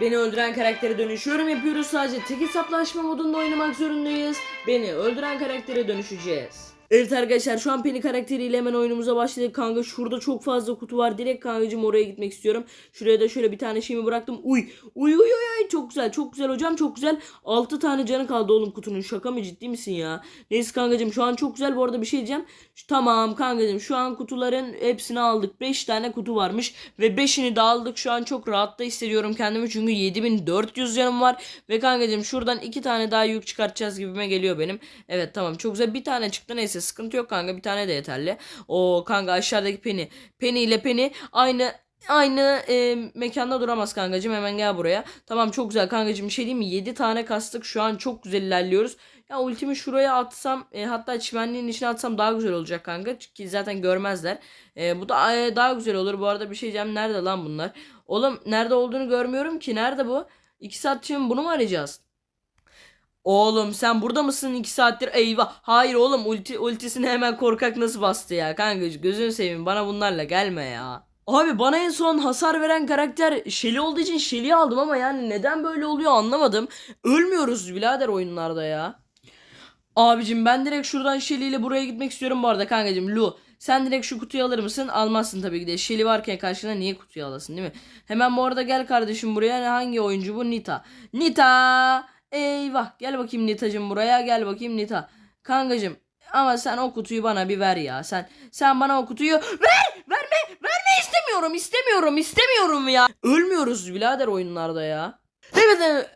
Beni öldüren karaktere dönüşüyorum yapıyoruz sadece tek hesaplaşma modunda oynamak zorundayız. Beni öldüren karaktere dönüşeceğiz. Evet arkadaşlar şu an Penny karakteriyle hemen oyunumuza başladık kanka. Şurada çok fazla kutu var. Direkt kankacım oraya gitmek istiyorum. Şuraya da şöyle bir tane şeyimi bıraktım. Uy uy uy uy çok güzel çok güzel hocam çok güzel. 6 tane canı kaldı oğlum kutunun. Şaka mı ciddi misin ya? Neyse kankacım şu an çok güzel. Bu arada bir şey diyeceğim. Tamam kankacım şu an kutuların hepsini aldık. 5 tane kutu varmış ve 5'ini de aldık. Şu an çok rahat da hissediyorum kendimi çünkü 7400 canım var. Ve kankacım şuradan 2 tane daha yük çıkartacağız gibime geliyor benim. Evet tamam çok güzel bir tane çıktı neyse sıkıntı yok kanka bir tane de yeterli. O kanka aşağıdaki Penny. Penny ile Penny aynı Aynı e, mekanda duramaz kankacım hemen gel buraya. Tamam çok güzel kankacım bir şey diyeyim mi? 7 tane kastık şu an çok güzel ilerliyoruz. Ya ultimi şuraya atsam e, hatta çimenliğin içine atsam daha güzel olacak kanka. Çünkü zaten görmezler. E, bu da e, daha güzel olur. Bu arada bir şey diyeceğim. Nerede lan bunlar? Oğlum nerede olduğunu görmüyorum ki. Nerede bu? 2 saat şimdi bunu mu arayacağız? Oğlum sen burada mısın 2 saattir? Eyvah. Hayır oğlum ulti, ultisini hemen korkak nasıl bastı ya? Kanka gözünü seveyim bana bunlarla gelme ya. Abi bana en son hasar veren karakter Shelly olduğu için Shelly'yi aldım ama yani neden böyle oluyor anlamadım. Ölmüyoruz birader oyunlarda ya. Abicim ben direkt şuradan Shelly ile buraya gitmek istiyorum bu arada kankacım. Lu sen direkt şu kutuyu alır mısın? Almazsın tabii ki de. Shelly varken karşına niye kutuyu alasın değil mi? Hemen bu arada gel kardeşim buraya. Hangi oyuncu bu? Nita. Nita! Eyvah. Gel bakayım Nita'cım buraya. Gel bakayım Nita. Kankacım ama sen o kutuyu bana bir ver ya. Sen sen bana o kutuyu ver! Verme! Verme istemiyorum. istemiyorum istemiyorum ya. Ölmüyoruz birader oyunlarda ya. Evet evet.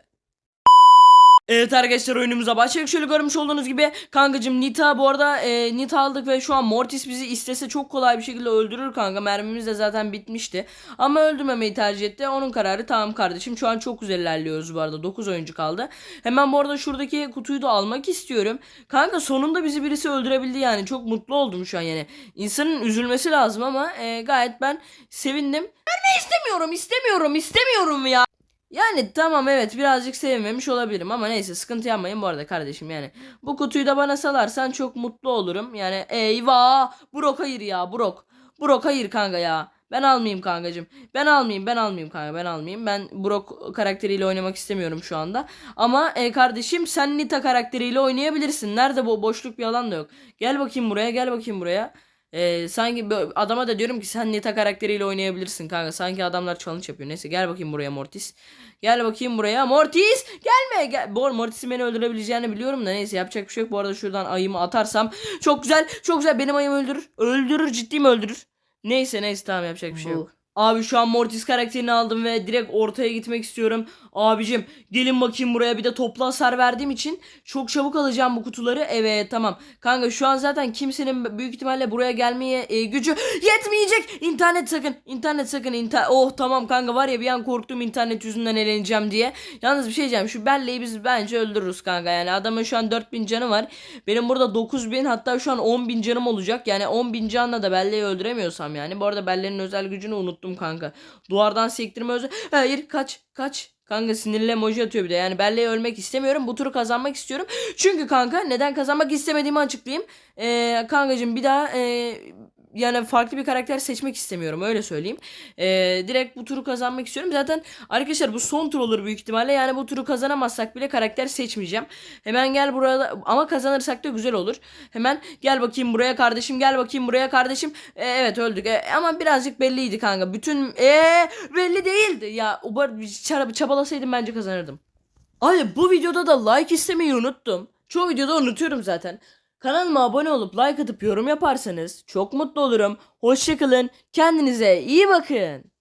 Evet arkadaşlar oyunumuza başladık. Şöyle görmüş olduğunuz gibi kankacım Nita bu arada e, Nita aldık ve şu an Mortis bizi istese çok kolay bir şekilde öldürür kanka. Mermimiz de zaten bitmişti. Ama öldürmemeyi tercih etti. Onun kararı tamam kardeşim. Şu an çok güzel ilerliyoruz bu arada. 9 oyuncu kaldı. Hemen bu arada şuradaki kutuyu da almak istiyorum. Kanka sonunda bizi birisi öldürebildi yani. Çok mutlu oldum şu an yani. İnsanın üzülmesi lazım ama e, gayet ben sevindim. Verme istemiyorum istemiyorum istemiyorum ya. Yani tamam evet birazcık sevmemiş olabilirim ama neyse sıkıntı yapmayın bu arada kardeşim yani. Bu kutuyu da bana salarsan çok mutlu olurum. Yani eyvah Brok hayır ya Brok. Brok hayır kanka ya. Ben almayayım kankacım. Ben almayayım ben almayayım kanka ben almayayım. Ben Brok karakteriyle oynamak istemiyorum şu anda. Ama e, kardeşim sen Nita karakteriyle oynayabilirsin. Nerede bu boşluk bir alan da yok. Gel bakayım buraya gel bakayım buraya. Ee, sanki adama da diyorum ki sen Nita karakteriyle oynayabilirsin kanka. Sanki adamlar challenge yapıyor. Neyse gel bakayım buraya Mortis. Gel bakayım buraya. Mortis gelme. Gel. Bu Mortis'in beni öldürebileceğini biliyorum da neyse yapacak bir şey yok. Bu arada şuradan ayımı atarsam çok güzel. Çok güzel. Benim ayımı öldürür. Öldürür. Ciddi mi öldürür? Neyse neyse tamam yapacak bir şey yok. Abi şu an Mortis karakterini aldım ve direkt ortaya gitmek istiyorum. Abicim gelin bakayım buraya bir de toplu hasar verdiğim için çok çabuk alacağım bu kutuları. Evet tamam. Kanka şu an zaten kimsenin büyük ihtimalle buraya gelmeye e, gücü yetmeyecek. İnternet sakın. internet sakın. inter oh tamam kanka var ya bir an korktum internet yüzünden eleneceğim diye. Yalnız bir şey diyeceğim. Şu belleği biz bence öldürürüz kanka. Yani adamın şu an 4000 canı var. Benim burada 9000 hatta şu an 10.000 canım olacak. Yani 10.000 canla da belleği öldüremiyorsam yani. Bu arada belleğin özel gücünü unuttum kanka. Duvardan sektirme özel. Hayır kaç kaç. Kanka sinirli emoji atıyor bir de. Yani belleği ölmek istemiyorum. Bu turu kazanmak istiyorum. Çünkü kanka neden kazanmak istemediğimi açıklayayım. Ee, kankacığım bir daha e, yani farklı bir karakter seçmek istemiyorum öyle söyleyeyim. Ee, direkt bu turu kazanmak istiyorum. Zaten arkadaşlar bu son tur olur büyük ihtimalle. Yani bu turu kazanamazsak bile karakter seçmeyeceğim. Hemen gel burada ama kazanırsak da güzel olur. Hemen gel bakayım buraya kardeşim gel bakayım buraya kardeşim. Ee, evet öldük Ee, ama birazcık belliydi kanka. Bütün ee, belli değildi. Ya çaba- çabalasaydım bence kazanırdım. Abi bu videoda da like istemeyi unuttum. Çoğu videoda unutuyorum zaten. Kanalıma abone olup like atıp yorum yaparsanız çok mutlu olurum. Hoşçakalın. Kendinize iyi bakın.